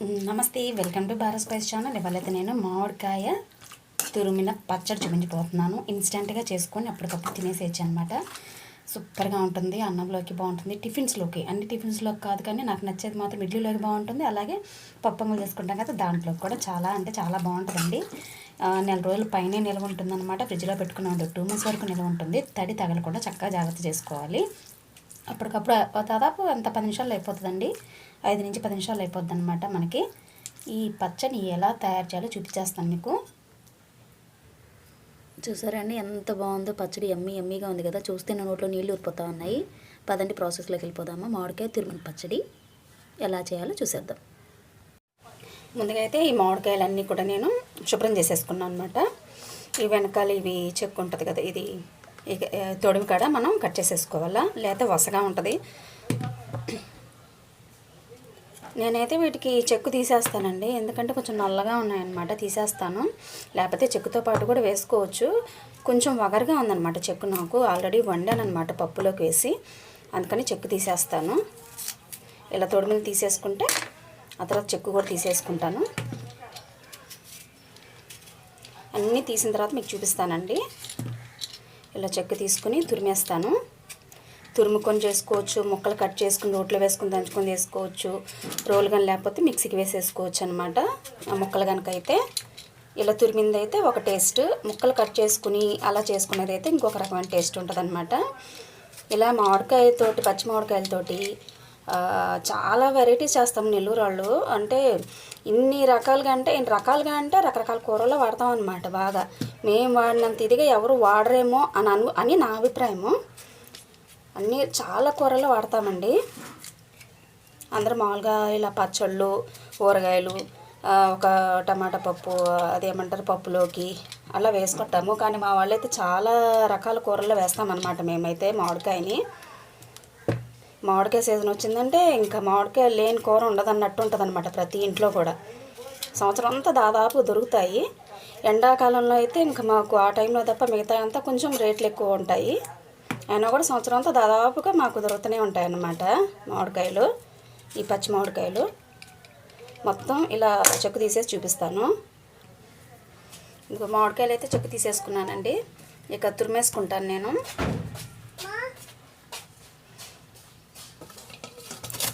నమస్తే welcome to Bharat spice channel. ఇవాళైతే నేను మామిడికాయ తురిమిన పచ్చడి చూపించిపోతున్నాను ఇన్స్టెంట్గా చేసుకొని అప్పటికప్పుడు తినేసేయచ్చు అనమాట సూపర్గా ఉంటుంది అన్నంలోకి బాగుంటుంది టిఫిన్స్లోకి. అన్ని టిఫిన్స్లోకి కాదు కానీ నాకు నచ్చేది మాత్రం ఇడ్లీలోకి బాగుంటుంది అలాగే పప్పంగులు చేసుకుంటాం కదా దాంట్లోకి కూడా చాలా అంటే చాలా బాగుంటుందండి. నెల రోజుల పైనే నిల్వ ఉంటుందన్నమాట. ఫ్రిడ్జ్లో పెట్టుకుని టూ మంత్స్ వరకు నిల్వ ఉంటుంది. తడి తగలకుండా చక్కగా జాగ్రత్త చేసుకోవాలి. అప్పటికప్పుడు దాదాపు అంత పది నిమిషాలు అయిపోతుందండి. ఐదు నుంచి పది నిమిషాలు అయిపోద్ది అనమాట మనకి. ఈ పచ్చడి ఎలా తయారు చేయాలో చూపించేస్తాను మీకు. చూసారండి ఎంత బాగుందో పచ్చడి ఎమ్మి ఎమ్మిగా ఉంది కదా. చూస్తే నా నోట్లో నీళ్ళు ఊరిపోతా ఉన్నాయి. పదండి ప్రాసెస్లోకి వెళ్ళిపోదామా. మామిడికాయ తిరుమల పచ్చడి ఎలా చేయాలో చూసేద్దాం. ముందుగా అయితే ఈ మామిడికాయలన్నీ కూడా నేను శుభ్రం చేసేసుకున్నాను అనమాట ఈ వెనకాల ఇవి చెక్కు ఉంటుంది కదా ఇది ఇక ఏ, తొడిమి కాడ మనం కట్ చేసేసుకోవాలా? లేకపోతే వసగా ఉంటుంది? నేనైతే వీటికి చెక్కు తీసేస్తానండి. ఎందుకంటే కొంచెం నల్లగా ఉన్నాయన్నమాట తీసేస్తాను. లేకపోతే చెక్కుతో పాటు కూడా వేసుకోవచ్చు. కొంచెం వగరుగా ఉందన్నమాట చెక్కు నాకు. ఆల్రెడీ వండాను పప్పులోకి వేసి. అందుకని చెక్కు తీసేస్తాను. ఇలా తొడిమిని తీసేసుకుంటే ఆ తర్వాత చెక్కు కూడా తీసేసుకుంటాను. అన్నీ తీసిన తర్వాత మీకు చూపిస్తానండి. ఇలా చెక్క తీసుకుని తురిమేస్తాను. తురుముకొని చేసుకోవచ్చు ముక్కలు కట్ చేసుకుని రోట్లో వేసుకుని దంచుకొని వేసుకోవచ్చు రోలు కానీ లేకపోతే మిక్సీకి వేసేసుకోవచ్చు అనమాట ఆ ముక్కలు కనుక అయితే ఇలా తురిమింది అయితే ఒక టేస్ట్ ముక్కలు కట్ చేసుకుని అలా చేసుకున్నది అయితే ఇంకొక రకమైన టేస్ట్ ఉంటుంది ఇలా మామిడికాయతోటి పచ్చి మామిడికాయలతోటి చాలా వెరైటీస్ చేస్తాం నెల్లూరు వాళ్ళు. అంటే ఇన్ని రకాలుగా అంటే ఇన్ని రకాలుగా అంటే రకరకాల కూరల్లో వాడతాం అనమాట బాగా. మేము వాడినంత ఇదిగా ఎవరు వాడరేమో అని అను అని నా అభిప్రాయము. అన్నీ చాలా కూరల్లో వాడతామండి. అందరూ మామూలుగా ఇలా పచ్చళ్ళు ఊరగాయలు ఒక టమాటా పప్పు అదేమంటారు పప్పులోకి అలా వేసుకుంటాము. కానీ మా వాళ్ళైతే చాలా రకాల కూరల్లో వేస్తామన్నమాట మేమైతే మామిడికాయని. మామిడికాయ సీజన్ వచ్చిందంటే ఇంకా మామిడికాయ లేని కూర ఉండదు అన్నట్టు ఉంటుంది అనమాట ప్రతి ఇంట్లో కూడా. సంవత్సరం అంతా దాదాపు దొరుకుతాయి. ఎండాకాలంలో అయితే ఇంకా మాకు ఆ టైంలో తప్ప మిగతా అంతా కొంచెం రేట్లు ఎక్కువ ఉంటాయి. అయినా కూడా సంవత్సరం అంతా దాదాపుగా మాకు దొరుకుతూనే ఉంటాయి అన్నమాట మామిడికాయలు ఈ పచ్చి మామిడికాయలు. మొత్తం ఇలా చెక్కు తీసేసి చూపిస్తాను. ఇంకో మామిడికాయలు అయితే చెక్కు తీసేసుకున్నానండి. ఇక తురిమేసుకుంటాను నేను.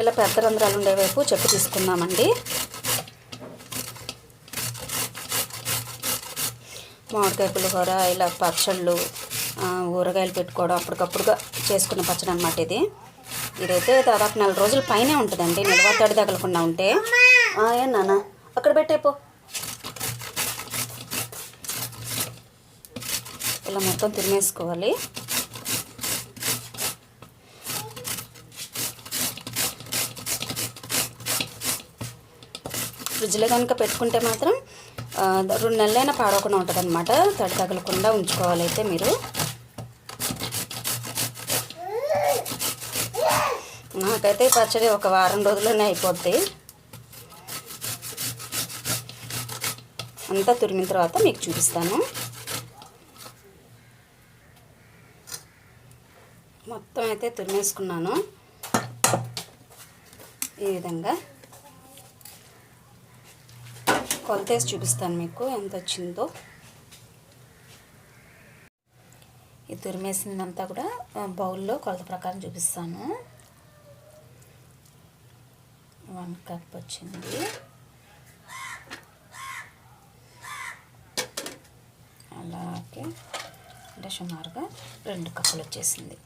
ఇలా పెద్ద రంధ్రాలు ఉండే వైపు తీసుకుందామండి. తీసుకున్నామండి మామిడికాయ పులిహోర ఇలా పచ్చళ్ళు ఊరగాయలు పెట్టుకోవడం అప్పటికప్పుడుగా చేసుకున్న పచ్చడి అనమాట ఇది. ఇదైతే దాదాపు నెల రోజుల పైనే ఉంటుందండి. నిల్వ తడి తగలకుండా ఉంటే. ఏ ఏం నాన్న అక్కడ పెట్టేపో ఇలా మొత్తం తినేసుకోవాలి ఫ్రిడ్జ్లో కనుక పెట్టుకుంటే మాత్రం రెండు నెలలైనా పాడవకుండా ఉంటుంది అనమాట తడి తగలకుండా ఉంచుకోవాలి అయితే మీరు. నాకైతే పచ్చడి ఒక వారం రోజుల్లోనే అయిపోద్ది. అంతా తురిమిన తర్వాత మీకు చూపిస్తాను. మొత్తం అయితే తురిమేసుకున్నాను. ఈ విధంగా. కొలతేసి చూపిస్తాను మీకు ఎంత వచ్చిందో ఈ తురిమేసిందంతా కూడా బౌల్లో కొలత ప్రకారం చూపిస్తాను. వన్ కప్ వచ్చింది. అలాగే అంటే సుమారుగా రెండు కప్పులు వచ్చేసింది.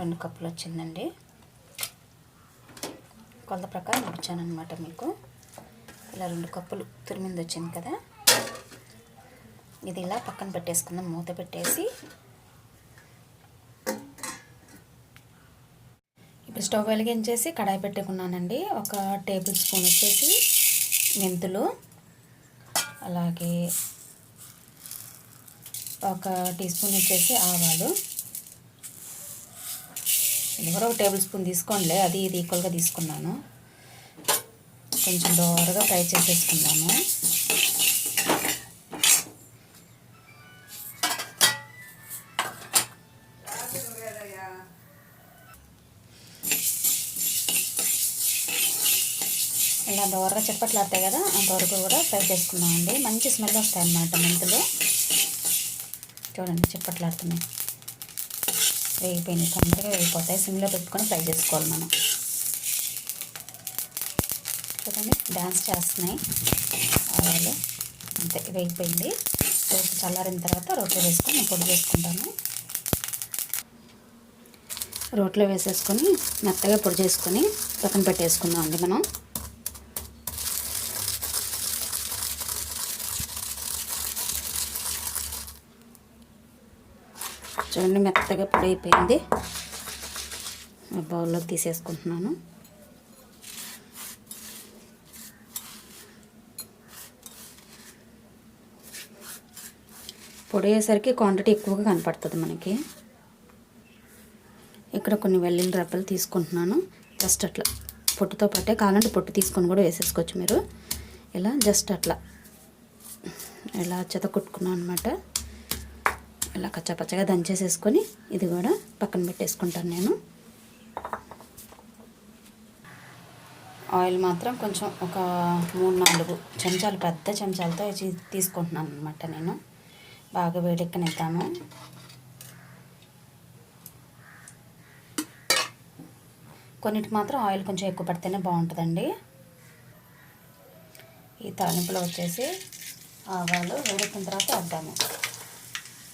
రెండు కప్పులు వచ్చిందండి. కొలత ప్రకారం వచ్చానమాట మీకు. ఇలా రెండు కప్పులు తురిమింది వచ్చింది కదా. ఇది ఇలా పక్కన పెట్టేసుకుందాం మూత పెట్టేసి. ఇప్పుడు స్టవ్ వెలిగించేసి కడాయి పెట్టుకున్నానండి. ఒక టేబుల్ స్పూన్ వచ్చేసి మెంతులు. అలాగే ఒక టీ స్పూన్ వచ్చేసి ఆవాలు. ఇది కూడా ఒక టేబుల్ స్పూన్ తీసుకోండి అది ఇది ఈక్వల్గా తీసుకున్నాను. కొంచెం దోరగా ఫ్రై చేసేసుకుందాము. ఇలా దోరగా చిప్పట్లాడతాయి కదా అంతవరకు కూడా ఫ్రై చేసుకుందామండి. మంచి స్మెల్ వస్తాయి అన్నమాట మెంతులు. చూడండి చిప్పట్లాడుతున్నాయి వేగిపోయినాయి. తొందరగా వేగిపోతాయి. సిమ్లో పెట్టుకొని ఫ్రై చేసుకోవాలి మనం. చూడండి డ్యాన్స్ చేస్తున్నాయి. ఆవాలు అంతే వేగిపోయింది. రోటి చల్లారిన తర్వాత రోట్లో వేసుకొని పొడి చేసుకుంటాను. రోట్లో వేసేసుకొని మెత్తగా పొడి చేసుకొని పక్కన పెట్టేసుకుందాం అండి మనం. చూడండి మెత్తగా పొడి అయిపోయింది బౌల్లోకి తీసేసుకుంటున్నాను. పొడి అయ్యేసరికి క్వాంటిటీ ఎక్కువగా కనపడుతుంది మనకి. ఇక్కడ కొన్ని వెల్లుల్లి రబ్బలు తీసుకుంటున్నాను. జస్ట్ అట్లా. పొట్టుతో పాటే కావాలంటే పొట్టు తీసుకొని కూడా వేసేసుకోవచ్చు మీరు. ఇలా జస్ట్ అట్లా. ఇలా చెత కుట్టుకున్నాను అనమాట ఇలా కచ్చపచ్చగా దంచేసేసుకొని ఇది కూడా పక్కన పెట్టేసుకుంటాను నేను. ఆయిల్ మాత్రం కొంచెం ఒక మూడు నాలుగు చెంచాలు పెద్ద చెంచాలతో తీసుకుంటున్నాను అనమాట నేను. బాగా వేడెక్కనిద్దాము. కొన్నిటికి మాత్రం ఆయిల్ కొంచెం ఎక్కువ పడితేనే బాగుంటుందండి. ఈ తాలింపులో వచ్చేసి ఆవాలు వేడెక్కిన తర్వాత వేద్దాము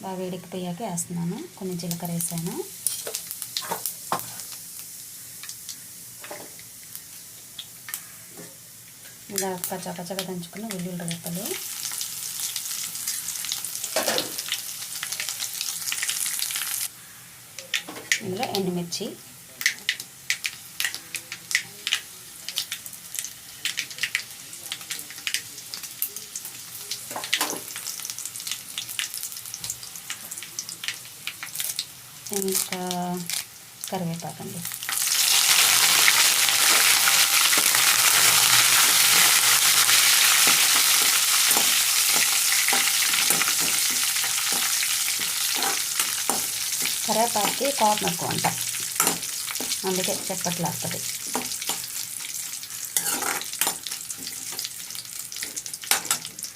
బాగా వేడికిపోయాక వేస్తున్నాను. కొన్ని జీలకర్ర వేసాను. ఇలా పచ్చ పచ్చగా దంచుకున్న వెల్లుల్లి రేపలు ఇందులో ఎండుమిర్చి. ఇంకా కరివేపాకండి కరివేపాకి కాటన్ ఎక్కువ అంట. అందుకే చెప్పట్లాడుతుంది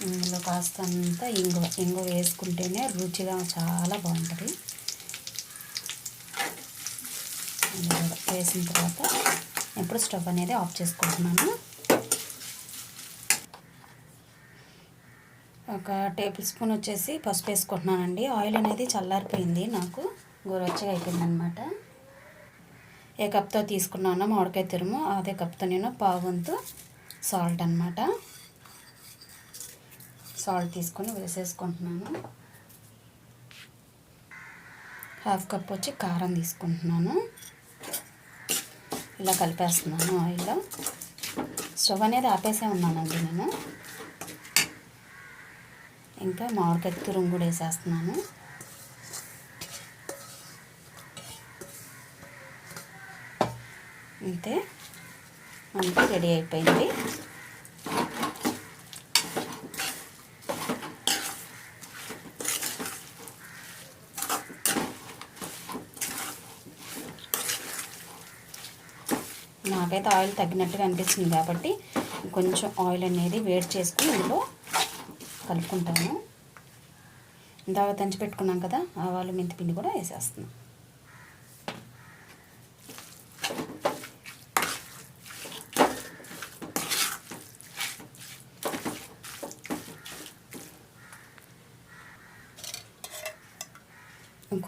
ఇందులో కాస్తంత ఇంగువ. ఇంగువ వేసుకుంటేనే రుచిగా చాలా బాగుంటుంది. వేసిన తర్వాత ఇప్పుడు స్టవ్ అనేది ఆఫ్ చేసుకుంటున్నాను. ఒక టేబుల్ స్పూన్ వచ్చేసి పసుపు వేసుకుంటున్నానండి. ఆయిల్ అనేది చల్లారిపోయింది. నాకు గోరొచ్చగా అయిపోయింది అనమాట ఏ కప్తో తీసుకున్నానో మామిడికాయ తురుము అదే కప్తో నేను పావుంతు సాల్ట్ అనమాట సాల్ట్ తీసుకొని వేసేసుకుంటున్నాను. హాఫ్ కప్ వచ్చి కారం తీసుకుంటున్నాను. ఇలా కలిపేస్తున్నాను ఆయిల్లో. స్టవ్ అనేది ఆపేసే ఉన్నానండి నేను. ఇంకా మామిడికాయ తురుము కూడా వేసేస్తున్నాను. అంతే మనకి రెడీ అయిపోయింది. నాకైతే ఆయిల్ తగ్గినట్టుగా అనిపిస్తుంది కాబట్టి కొంచెం ఆయిల్ అనేది వేడి చేసుకుని ఇందులో కలుపుకుంటాను. ఇందాక తంచి పెట్టుకున్నాం కదా ఆవాలు మెంతి పిండి కూడా వేసేస్తున్నాం.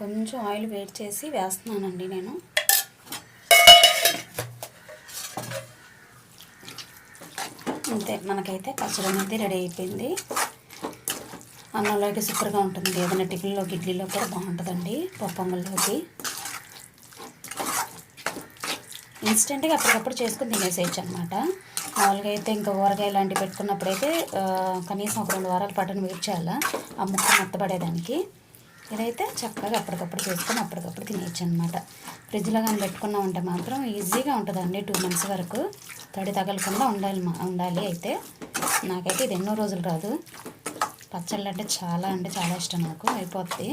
కొంచెం ఆయిల్ వేడి చేసి వేస్తున్నానండి నేను. అంతే మనకైతే పచ్చడి అనేది రెడీ అయిపోయింది. అన్నంలోకి సూపర్గా ఉంటుంది. ఏదైనా టిఫిన్లో ఇడ్లీలో కూడా బాగుంటుందండి పొంగల్లోకి ఇన్స్టెంట్గా అప్పటికప్పుడు చేసుకుని తినేసేయచ్చు అనమాట మామూలుగా అయితే ఇంకా ఊరగాయ లాంటివి పెట్టుకున్నప్పుడైతే కనీసం ఒక రెండు వారాల పాటును వెయిట్ చేయాలా? ఆ ముక్క మెత్తబడేదానికి. ఇదైతే చక్కగా అప్పటికప్పుడు చేసుకొని అప్పటికప్పుడు తినేయచ్చు అనమాట ఫ్రిడ్జ్లో కానీ పెట్టుకున్నామంటే మాత్రం ఈజీగా ఉంటుందండి టూ మంత్స్ వరకు. తడి తగలకుండా ఉండాలి ఉండాలి అయితే. నాకైతే ఇది ఎన్నో రోజులు రాదు. పచ్చళ్ళు అంటే చాలా అంటే చాలా ఇష్టం నాకు. అయిపోద్ది.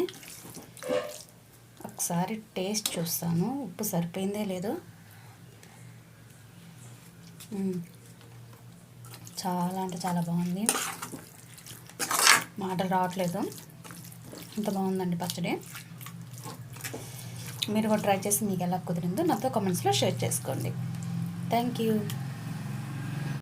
ఒకసారి టేస్ట్ చూస్తాను. ఉప్పు సరిపోయిందే లేదు. చాలా అంటే చాలా బాగుంది. మాటలు రావట్లేదు. ఇంత బాగుందండి పచ్చడి. మీరు కూడా ట్రై చేసి మీకు ఎలా కుదిరిందో నాతో కామెంట్స్లో షేర్ చేసుకోండి. Thank you